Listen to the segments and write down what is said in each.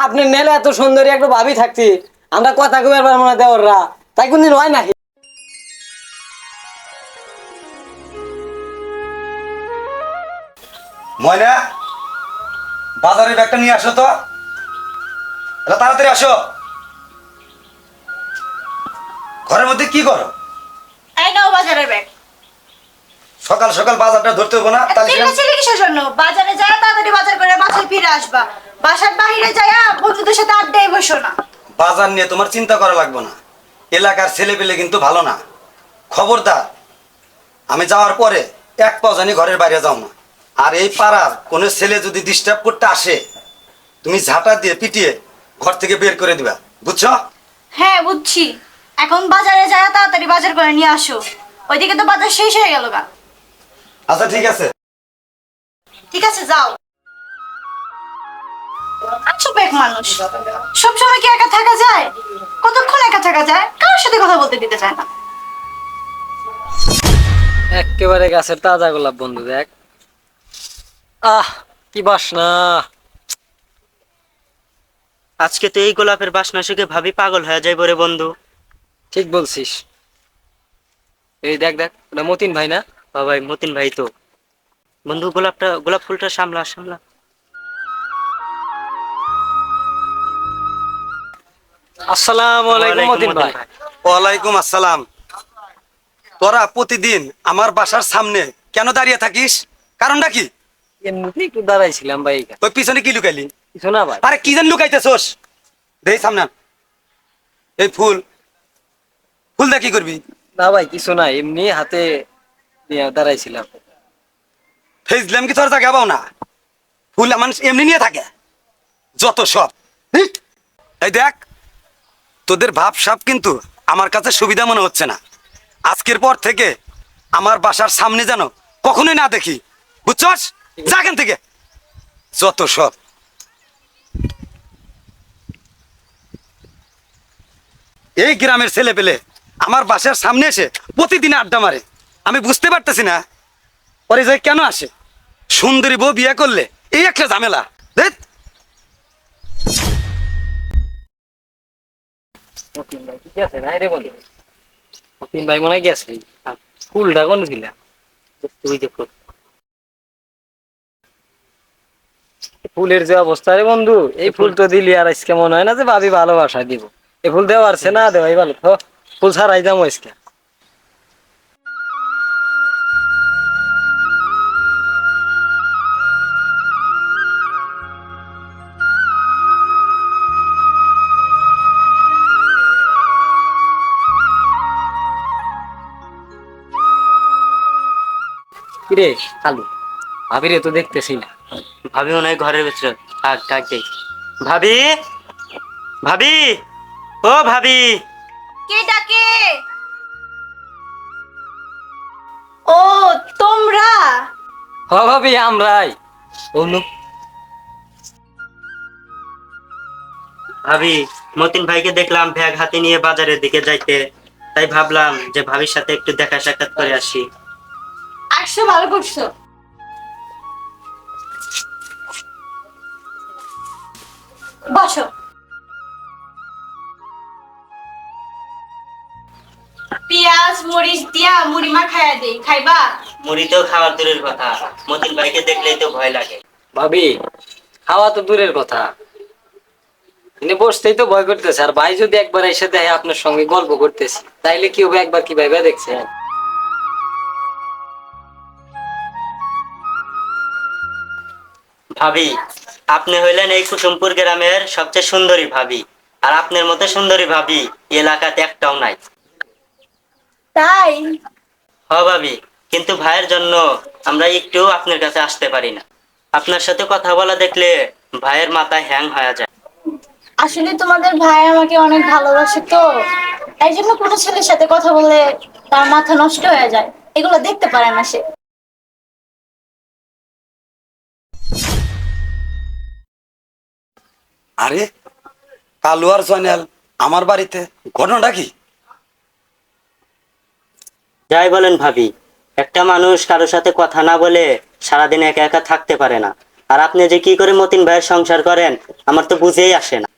আপনি নেলে এত সুন্দরী একটা ভাবি থাকতি আমরা কথা কবার পারব না দেওয়াররা তাই কোনদিন হয় নাকি? ময়না বাজারের ব্যাগটা নিয়ে আসো তো? এলা তাড়াতাড়ি আসো। ঘরের মধ্যে কি করো? এই নাও বাজারের ব্যাগ। সকাল সকাল বাজারটা ধরতে হব না তাহলে কিসের জন্য? বাজারে যায় তাড়াতাড়ি বাজার করে বাসায় ফিরে আসবা। বাসার বাইরে যায় বন্ধুদের সাথে আড্ডায় বসো না। বাজার নিয়ে তোমার চিন্তা করা লাগবে না। এলাকার ছেলে পেলে কিন্তু ভালো না। খবরদার আমি যাওয়ার পরে এক পাও জানি ঘরের বাইরে যাও না। আর এই পাড়ার কোনো ছেলে যদি ডিস্টার্ব করতে আসে তুমি ঝাঁটা দিয়ে পিটিয়ে ঘর থেকে বের করে দিবা। বুঝছ? হ্যাঁ বুঝছি। এখন বাজারে যায় তাড়াতাড়ি বাজার করে নিয়ে আসো। ওইদিকে তো বাজার শেষ হয়ে গেল গা। আচ্ছা ঠিক আছে। ঠিক আছে যাও। আচ্ছা এক মানুষ। সবসময় কি একা থাকা যায়? কতক্ষণ একা থাকা যায়? কারোর সাথে কথা বলতে দিতে চায় না? একেবারে গাছের তাজা গোলাপ বন্ধু দেখ। আহ কি বাসনা। আজকে তো এই গোলাপের বাসনা শুকে ভাবি পাগল হয়ে যাইব রে বন্ধু। ঠিক বলছিস। এই দেখ দেখ ওটা মতিন ভাই না? বাবাই মতিন ভাই তো। বন্ধু গোলাপটা গোলাপ ফুলটা সামলা সামলা। আসসালামু আলাইকুম মতিন ভাই। ওয়ালাইকুম আসসালাম। তোরা প্রতিদিন আমার বাসার সামনে কেন দাঁড়িয়ে থাকিস? কারণটা কি? এমনিতেই একটু দাঁড়াইছিলাম ভাই। ওই পিছনে কি লুকাইলি? আরে কি লুকাইতেছোস? দেই সামনে এই ফুল। ফুল দা কি করবি? না ভাই কিছু না এমনি হাতে নিয়ে দাঁড়াইছিলাম। ফেজলাম কি তোর জায়গা পাও না? ফুল মানুষ এমনি নিয়ে থাকে। যত সব? এই দেখ তোদের ভাব সাপ কিন্তু আমার কাছে সুবিধা মনে হচ্ছে না। আজকের পর থেকে আমার বাসার সামনে যেন কখনোই না দেখি। বুঝছস? যা এখান থেকে। যত সব। এই গ্রামের ছেলে পেলে আমার বাসার সামনে এসে প্রতিদিন আড্ডা মারে। আমি বুঝতে পারতেছি না। পরে যে কেন আসে? সুন্দরী বউ বিয়ে করলে এই একটা ঝামেলা। দেখ। মতিন ভাই কি আছে না রে বন্ধু মতিন ভাই মনে গেছে। ফুলটা কোন দিলা? তুই দেখো ফুলের যে অবস্থা রে বন্ধু এই ফুল তো দিলি আর আজকে মনে হয় না যে ভাবি ভালোবাসা দিব। এই ফুল দেওয়া সে না দেওয়াই ভালো। তো ফুল ছাড়াই যাব আজকে। কিরে কালু ভাবি রে তো দেখতেছি না। ভাবি মনে হয় ঘরের ভিতরে। থাক ডাক দেই। ভাবি? ভাবি? ও ভাবি। কে ডাকে? ও তোমরা? হ ভাবি আমরাই। অনু ভাবি মতিন ভাইকে দেখলাম ব্যাগ হাতে নিয়ে বাজারের দিকে যাইতে। তাই ভাবলাম যে ভাবির সাথে একটু দেখা সাক্ষাৎ করে আসি। আসছো ভালো করছ। বসো। পেঁয়াজ মরিচ দিয়া মুড়ি মা খাইয়া দেই খাইবা? মুড়িতেও খাওয়ার দূরের কথা মতিন ভাইকে দেখলেই তো ভয় লাগে। ভাবি খাওয়া তো দূরের কথা। এনে বসতেই তো ভয় করতেছে আর ভাই যদি একবার এসে দেয় আপনার সঙ্গে গল্প করতেছি তাইলে কি হবে একবার কি ভাইবা দেখছেন? ভাবি। আপনি হইলেন এই কুসুমপুর গ্রামের সবচেয়ে সুন্দরী ভাবি। আর আপনার মতো সুন্দরী ভাবি এলাকাতে একটাও নাই। তাই? হ ভাবি কিন্তু ভাইয়ের জন্য আমরা একটু আপনার কাছে আসতে পারি না। আপনার সাথে কথা বলা দেখলে ভাইয়ের মাথায় হ্যাং হয়ে যায়। আসলে তোমাদের ভাই আমাকে অনেক ভালোবাসে তো। এই জন্য কোনো ছেলের সাথে কথা বললে তার মাথা নষ্ট হয়ে যায়। এগুলো দেখতে পারে না সে। আরে কালু আর জয়নাল আমার বাড়িতে ঘটনাটা কি যাই বলেন ভাবি একটা মানুষ কারোর সাথে কথা না বলে সারাদিন একা একা থাকতে পারে না। আর আপনি যে কি করে মতিন ভাইয়ের সংসার করেন আমার তো বুঝেই আসে না।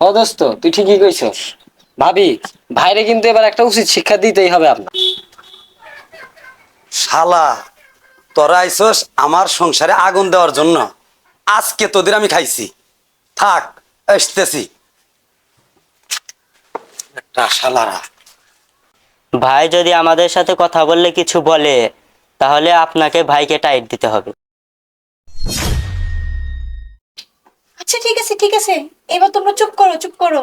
ও দোস্ত তুই ঠিকই কইছস। ভাবি ভাইরে কিন্তু এবার একটা উচিত শিক্ষা দিতেই হবে আপনার। শালা তোরা আইসস আমার সংসারে আগুন দেওয়ার জন্য। আজকে তোদের আমি খাইছি। থাক। আসতেছি। একটা শালারা। ভাই যদি আমাদের সাথে কথা বললে কিছু বলে তাহলে আপনাকে ভাইকে টাইট দিতে হবে। আচ্ছা ঠিক আছে ঠিক আছে। এবার তোমরা চুপ করো চুপ করো।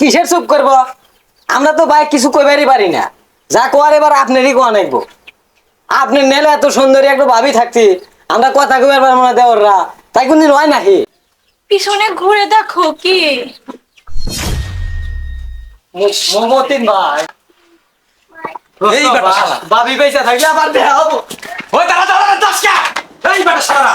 কিসের চুপ করব? আমরা তো ভাই কিছু কইবারই পারি না। যা কোয়ার এবার আপনারই কোয়া নাকবো আপনি নেলে এত সুন্দরী একটা ভাবি থাকতি আমরা কথা কইবার পারব না দেওররা। তাই কোনদিন হয় নাকি? পিছনে ঘুরে দেখো কি? মতিন ভাই। এই বেটা বাবি ভাবি পয়সা থাকলে আবার দেখাবো ওই দাঁড়া দাঁড়া, এই বেটা শালারা